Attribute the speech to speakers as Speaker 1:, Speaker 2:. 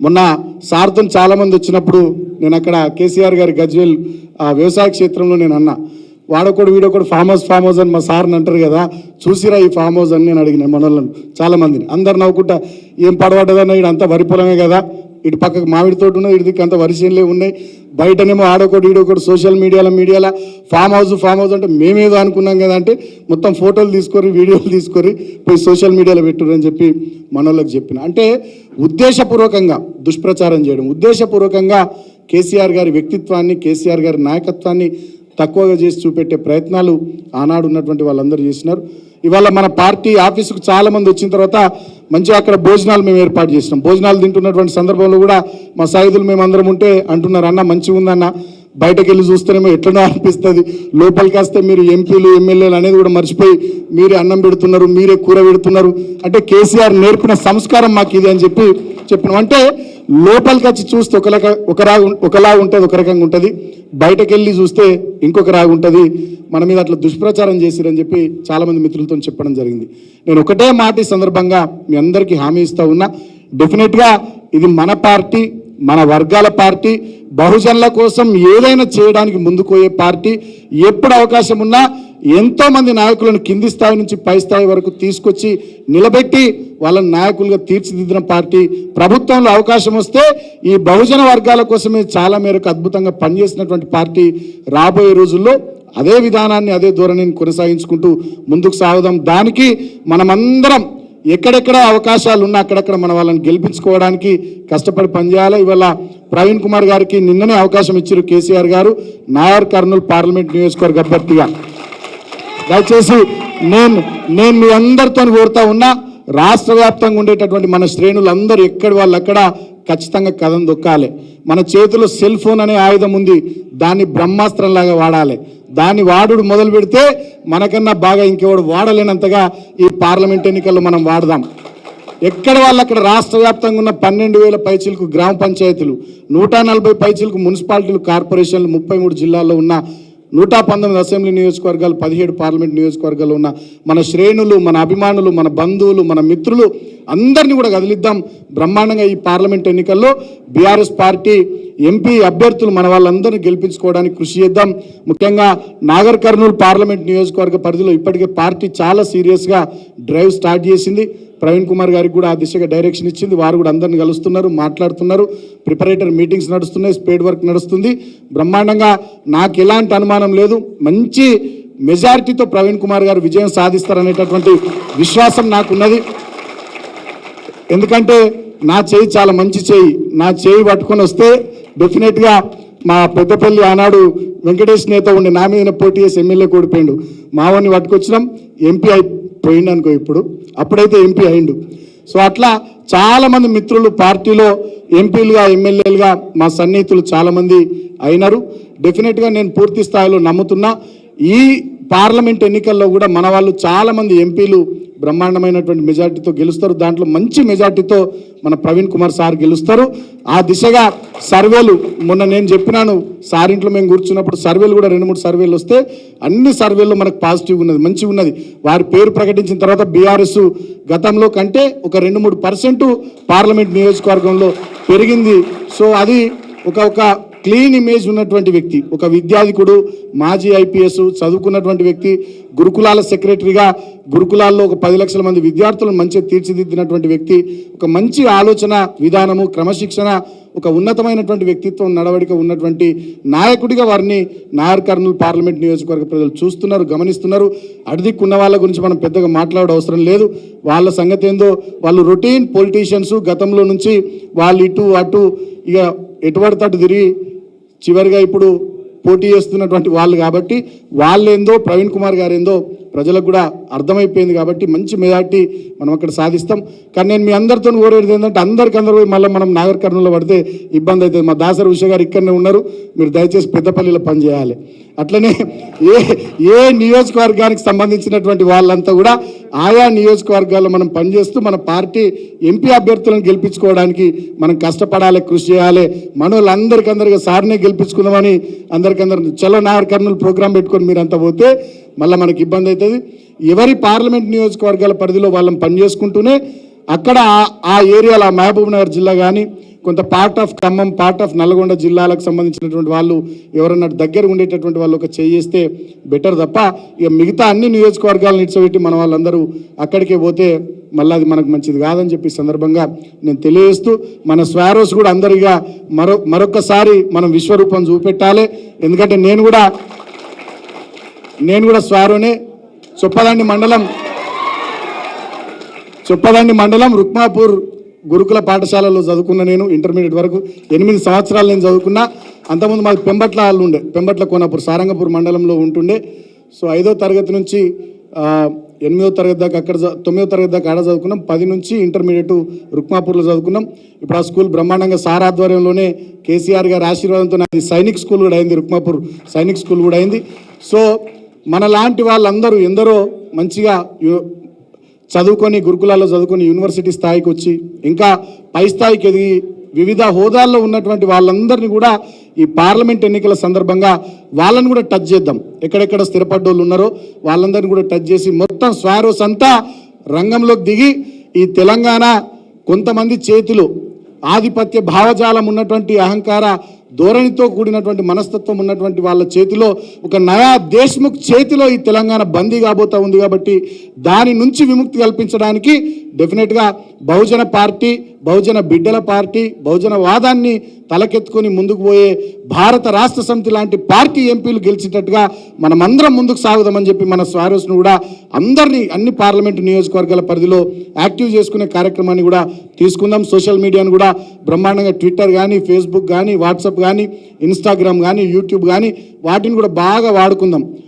Speaker 1: మొన్న సార్థం చాలామంది వచ్చినప్పుడు నేను అక్కడ కేసీఆర్ గారి గజ్వేల్ ఆ వ్యవసాయ క్షేత్రంలో నేను అన్నా. వాడొకడు వీడొకడు ఫామ్ హౌస్ ఫామ్ హౌస్ అని మా సార్ని అంటారు కదా చూసిరా ఈ ఫామ్ హౌస్ అని నేను అడిగిన మనల్ని చాలామందిని. అందరు నవ్వుకుంటా ఏం పడబడ్డదన్న ఇడంతా వరి పొలమే కదా ఇటు పక్కకు మామిడి తోట ఉన్నది ఇటు దిక్కు అంత వరిసేనులే ఉన్నాయి. బయటనేమో ఆడొకటి ఈడొకటి సోషల్ మీడియాలో మీడియాలో. ఫామ్ హౌస్ ఫామ్ హౌస్ అంటే మేమేదో అనుకున్నాం కదా అంటే మొత్తం ఫోటోలు తీసుకొని వీడియోలు తీసుకొని పోయి సోషల్ మీడియాలో పెట్టురని చెప్పి మనోళ్ళకి చెప్పిన. అంటే ఉద్దేశపూర్వకంగా దుష్ప్రచారం చేయడం. ఉద్దేశపూర్వకంగా కేసీఆర్ గారి వ్యక్తిత్వాన్ని కేసీఆర్ గారి నాయకత్వాన్ని తక్కువగా చేసి చూపెట్టే ప్రయత్నాలు ఆనాడు ఉన్నటువంటి వాళ్ళందరూ చేసినారు. ఇవాళ మన పార్టీ ఆఫీసుకు చాలామంది వచ్చిన తర్వాత మంచిగా అక్కడ భోజనాలు మేము ఏర్పాటు చేసినాం. భోజనాలు తింటున్నటువంటి సందర్భంలో కూడా మా సాయుధులు మేము అందరం ఉంటే అంటున్నారు అన్న మంచిగా ఉందన్న బయటకు వెళ్ళి చూస్తేనేమో ఎట్లనో అనిపిస్తుంది. లోపలికి వస్తే మీరు ఎంపీలు ఎమ్మెల్యేలు అనేది కూడా మర్చిపోయి మీరే అన్నం పెడుతున్నారు మీరే కూర పెడుతున్నారు. అంటే కేసీఆర్ నేర్పిన సంస్కారం మాకు ఇది అని చెప్పి చెప్పినాం. అంటే లోపలికి వచ్చి చూస్తే ఒక రక ఒకరా ఒకలా ఉంటుంది ఒక రకంగా ఉంటుంది. బయటకు వెళ్ళి చూస్తే ఇంకొక రాగా ఉంటుంది. మన మీద అట్లా దుష్ప్రచారం చేసిరని చెప్పి చాలామంది మిత్రులతో చెప్పడం జరిగింది. నేను ఒకటే మాట ఈ సందర్భంగా మీ అందరికీ హామీ ఇస్తూ ఉన్నా. డెఫినెట్గా ఇది మన పార్టీ మన వర్గాల పార్టీ బహుజనుల కోసం ఏదైనా చేయడానికి ముందుకోయే పార్టీ ఎప్పుడు అవకాశం ఉన్నా ఎంతోమంది నాయకులను కింది స్థాయి నుంచి పై స్థాయి వరకు తీసుకొచ్చి నిలబెట్టి వాళ్ళని నాయకులుగా తీర్చిదిద్దిన పార్టీ. ప్రభుత్వంలో అవకాశం వస్తే ఈ బహుజన వర్గాల కోసమే చాలా మేరకు అద్భుతంగా పనిచేసినటువంటి పార్టీ రాబోయే రోజుల్లో అదే విధానాన్ని అదే ధోరణిని కొనసాగించుకుంటూ ముందుకు సాగుదాం. దానికి మనమందరం ఎక్కడెక్కడ అవకాశాలు ఉన్నా అక్కడక్కడ మన వాళ్ళని గెలిపించుకోవడానికి కష్టపడి పనిచేయాలి. ఇవాళ ప్రవీణ్ కుమార్ గారికి నిన్ననే అవకాశం ఇచ్చారు కేసీఆర్ గారు. నాయర్ కర్నూలు పార్లమెంట్ నియోజకవర్గ అభ్యర్థిగా. దయచేసి నేను నేను మీ అందరితో కోరుతా ఉన్నా రాష్ట్ర వ్యాప్తంగా ఉండేటటువంటి మన శ్రేణులందరూ ఎక్కడి వాళ్ళు అక్కడ ఖచ్చితంగా కథం దొక్కాలి. మన చేతిలో సెల్ ఫోన్ అనే ఆయుధం ఉంది. దాన్ని బ్రహ్మాస్త్రంలాగా వాడాలి. దాన్ని వాడుడు మొదలు పెడితే మనకన్నా బాగా ఇంకెవడు వాడలేనంతగా ఈ పార్లమెంట్ ఎన్నికల్లో మనం వాడదాం. ఎక్కడ వాళ్ళు అక్కడ రాష్ట్ర వ్యాప్తంగా ఉన్న పన్నెండు వేల పైచీలకు గ్రామ పంచాయతీలు నూట నలభై పైచీలకు మున్సిపాలిటీలు కార్పొరేషన్లు ముప్పై మూడు జిల్లాల్లో ఉన్న నూట పంతొమ్మిది అసెంబ్లీ నియోజకవర్గాలు పదిహేడు పార్లమెంట్ నియోజకవర్గాలు ఉన్న మన శ్రేణులు మన అభిమానులు మన బంధువులు మన మిత్రులు అందరినీ కూడా కదిలిద్దాం. బ్రహ్మాండంగా ఈ పార్లమెంట్ ఎన్నికల్లో బీఆర్ఎస్ పార్టీ ఎంపీ అభ్యర్థులు మన వాళ్ళందరినీ గెలిపించుకోవడానికి కృషి చేద్దాం. ముఖ్యంగా నాగర్ కర్నూలు పార్లమెంట్ నియోజకవర్గ పరిధిలో ఇప్పటికే పార్టీ చాలా సీరియస్గా డ్రైవ్ స్టార్ట్ చేసింది. ప్రవీణ్ కుమార్ గారికి కూడా ఆ దిశగా డైరెక్షన్ ఇచ్చింది. వారు కూడా అందరిని కలుస్తున్నారు మాట్లాడుతున్నారు. ప్రిపరేటర్ మీటింగ్స్ నడుస్తున్నాయి స్పేడ్ వర్క్ నడుస్తుంది. బ్రహ్మాండంగా నాకు ఎలాంటి అనుమానం లేదు. మంచి మెజారిటీతో ప్రవీణ్ కుమార్ గారు విజయం సాధిస్తారనేటటువంటి విశ్వాసం నాకున్నది. ఎందుకంటే నా చేయి చాలా మంచి చేయి. నా చేయి పట్టుకొని వస్తే డెఫినెట్గా మా పెద్దపల్లి ఆనాడు వెంకటేష్ నేత ఉండి నా మీద పోటీ చేసి ఎమ్మెల్యే కూడిపోయిండు. మావని పట్టుకొచ్చినాం. ఎంపీ పోయిండనుకో అనుకో ఇప్పుడు. అప్పుడైతే ఎంపీ అయిండు. సో అట్లా చాలామంది మిత్రులు పార్టీలో ఎంపీలుగా ఎమ్మెల్యేలుగా మా సన్నిహితులు చాలామంది అయినారు. డెఫినెట్గా నేను పూర్తి స్థాయిలో నమ్ముతున్నా. ఈ పార్లమెంట్ ఎన్నికల్లో కూడా మన వాళ్ళు చాలామంది ఎంపీలు బ్రహ్మాండమైనటువంటి మెజార్టీతో గెలుస్తారు. దాంట్లో మంచి మెజార్టీతో మన ప్రవీణ్ కుమార్ సార్ గెలుస్తారు. ఆ దిశగా సర్వేలు మొన్న నేను చెప్పినాను సార్ ఇంట్లో మేము కూర్చున్నప్పుడు సర్వేలు కూడా రెండు మూడు సర్వేలు వస్తే అన్ని సర్వేల్లో మనకు పాజిటివ్ ఉన్నది మంచిగా ఉన్నది. వారి పేరు ప్రకటించిన తర్వాత బీఆర్ఎస్ గతంలో కంటే ఒక రెండు మూడు పర్సెంట్ పార్లమెంట్ నియోజకవర్గంలో పెరిగింది. సో అది ఒక ఒక క్లీన్ ఇమేజ్ ఉన్నటువంటి వ్యక్తి ఒక విద్యాధికుడు మాజీ ఐపీఎస్ చదువుకున్నటువంటి వ్యక్తి గురుకులాల సెక్రటరీగా గురుకులాల్లో ఒక పది లక్షల మంది విద్యార్థులను మంచిగా తీర్చిదిద్దినటువంటి వ్యక్తి ఒక మంచి ఆలోచన విధానము క్రమశిక్షణ ఒక ఉన్నతమైనటువంటి వ్యక్తిత్వం నడవడిక ఉన్నటువంటి నాయకుడిగా వారిని నాయర్ కర్నూలు పార్లమెంట్ నియోజకవర్గ ప్రజలు చూస్తున్నారు గమనిస్తున్నారు. అడిదిక్కున్న వాళ్ళ గురించి మనం పెద్దగా మాట్లాడే అవసరం లేదు. వాళ్ళ సంగతి ఏందో వాళ్ళు రొటీన్ పొలిటీషియన్స్ గతంలో నుంచి వాళ్ళు ఇటు అటు ఇక ఎటువంటి తట్టు తిరిగి చివరిగా ఇప్పుడు పోటీ చేస్తున్నటువంటి వాళ్ళు కాబట్టి వాళ్ళేందో ప్రవీణ్ కుమార్ గారు ఏందో ప్రజలకు కూడా అర్థమైపోయింది కాబట్టి మంచి మెజార్టీ మనం అక్కడ సాధిస్తాం. కానీ నేను మీ అందరితో కోరేది ఏంటంటే అందరికి అందరూ పోయి మళ్ళీ మనం నాగర్ కర్నూలులో పడితే ఇబ్బంది అవుతుంది. మా దాసరి ఉష గారు ఇక్కడనే ఉన్నారు. మీరు దయచేసి పెద్దపల్లిలో పనిచేయాలి అట్లనే ఏ ఏ నియోజకవర్గానికి సంబంధించినటువంటి వాళ్ళంతా కూడా ఆయా నియోజకవర్గాల్లో మనం పనిచేస్తూ మన పార్టీ ఎంపీ అభ్యర్థులను గెలిపించుకోవడానికి మనం కష్టపడాలి కృషి చేయాలి. మనోళ్ళందరికందరికీ సార్నే గెలిపించుకుందామని అందరికందరు చలో నాగర్ కర్నూలు ప్రోగ్రాం పెట్టుకొని మీరంతా పోతే మళ్ళీ మనకి ఇబ్బంది అవుతుంది. ఎవరి పార్లమెంట్ నియోజకవర్గాల పరిధిలో వాళ్ళని పనిచేసుకుంటూనే అక్కడ ఆ- ఆ ఏరియాలో ఆ మహబూబ్ నగర్ జిల్లా కానీ కొంత part of Khammam part of Nalgonda జిల్లాలకు సంబంధించినటువంటి వాళ్ళు ఎవరన్నా దగ్గర ఉండేటటువంటి వాళ్ళు ఒక చేయిస్తే బెటర్ తప్ప ఇక మిగతా అన్ని నియోజకవర్గాలను ఇడ్చబెట్టి మన వాళ్ళందరూ అక్కడికే పోతే మళ్ళీ అది మనకు మంచిది కాదని చెప్పి సందర్భంగా నేను తెలియజేస్తూ మన స్వారోస్ కూడా అందరిగా మరో మరొకసారి మనం విశ్వరూపం చూపెట్టాలి. ఎందుకంటే నేను కూడా నేను కూడా స్వారునే. చొప్పదండి మండలం. చొప్పదండి మండలం రుక్మాపూర్ గురుకుల పాఠశాలలో చదువుకున్న నేను ఇంటర్మీడియట్ వరకు ఎనిమిది సంవత్సరాలు నేను చదువుకున్నా. అంతకుముందు మాది పెంబట్ల వాళ్ళు ఉండే పెంబట్ల కోనాపూర్ సారంగపూర్ మండలంలో ఉంటుండే. సో ఐదో తరగతి నుంచి ఎనిమిదో తరగతి దాకా అక్కడ తొమ్మిదో తరగతి దాకా ఆడ చదువుకున్నాం. పది నుంచి ఇంటర్మీడియట్ రుక్మాపూర్లో చదువుకున్నాం. ఇప్పుడు ఆ స్కూల్ బ్రహ్మాండంగా సార్ ఆధ్వర్యంలోనే కేసీఆర్ గారి ఆశీర్వాదంతో నాది సైనిక్ స్కూల్ కూడా అయింది రుక్మాపూర్ సైనిక్ స్కూల్ కూడా అయింది. సో మనలాంటి వాళ్ళందరూ ఎందరో మంచిగా చదువుకొని గురుకులాల్లో చదువుకొని యూనివర్సిటీ స్థాయికి వచ్చి ఇంకా పై స్థాయికి ఎదిగి వివిధ హోదాల్లో ఉన్నటువంటి వాళ్ళందరినీ కూడా ఈ పార్లమెంట్ ఎన్నికల సందర్భంగా వాళ్ళని కూడా టచ్ చేద్దాం. ఎక్కడెక్కడ స్థిరపడ్డోళ్ళు ఉన్నారో వాళ్ళందరినీ కూడా టచ్ చేసి మొత్తం స్వారోస్ అంతా రంగంలోకి దిగి ఈ తెలంగాణ కొంతమంది చేతిలో ఆధిపత్య భావజాలం ఉన్నటువంటి అహంకార ధోరణితో కూడినటువంటి మనస్తత్వం ఉన్నటువంటి వాళ్ళ చేతిలో ఒక నయా దేశ్ముఖ్ చేతిలో ఈ తెలంగాణ బందీ కాబోతా ఉంది కాబట్టి దాని నుంచి విముక్తి కల్పించడానికి డెఫినెట్గా బహుజన పార్టీ బహుజన బిడ్డల పార్టీ బహుజన వాదాన్ని తలకెత్తుకొని ముందుకు పోయే భారత రాష్ట్ర సమితి లాంటి పార్టీ ఎంపీలు గెలిచేటట్టుగా మనమందరం ముందుకు సాగుదామని చెప్పి మన స్వారస్ను కూడా అందరినీ అన్ని పార్లమెంటు నియోజకవర్గాల పరిధిలో యాక్టివ్ చేసుకునే కార్యక్రమాన్ని కూడా తీసుకుందాం. సోషల్ మీడియాను కూడా బ్రహ్మాండంగా ట్విట్టర్ కానీ ఫేస్బుక్ కానీ వాట్సాప్ కానీ ఇన్స్టాగ్రామ్ కానీ యూట్యూబ్ కానీ వాటిని కూడా బాగా వాడుకుందాం.